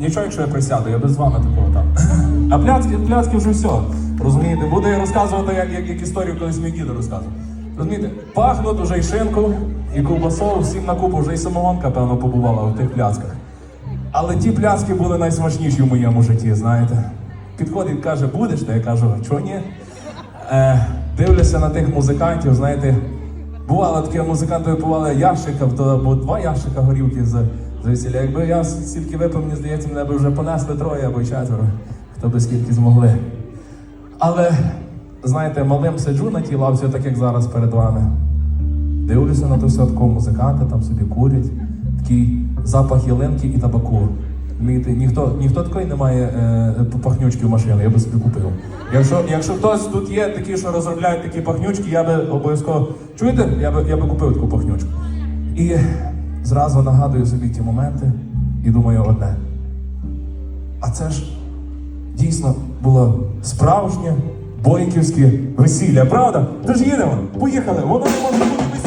Нічого, якщо я присяду, я без вами такого там. А пляцки, пляцки вже все. Розумієте, буду я розказувати, як, як, як історію колись мій дідо розказував. Розумієте, пахнуть уже і шинку, і ковбасою, всім на купу, вже і самогонка, певно, побувала в тих пляцках. Але ті пляцки були найсмачніші в моєму житті, знаєте. Підходить, каже, будеш? Та я кажу, чого ні? Е, дивлюся на тих музикантів, знаєте, бувало таке, музиканти випивали ящика, то або два ящика горілки з, з. Якби я стільки випив, мені здається, мене би вже понесли троє або четверо, хто би скільки змогли. Але, знаєте, малим сиджу на тій лавці, так як зараз перед вами. Дивлюся на то все такого музиканти, там собі курять, такий запах ялинки і табаку. Розумієте, ніхто, ніхто такої не має е, пахнючки в машині, я би собі купив. Якщо, якщо хтось тут є такі, що розробляють такі пахнючки, я би обов'язково чуєте, я би, я би купив таку пахнючку. І зразу нагадую собі ті моменти і думаю одне. А це ж дійсно було справжнє бойківське весілля, правда? Тож їдемо, поїхали, воно не може бути весілля.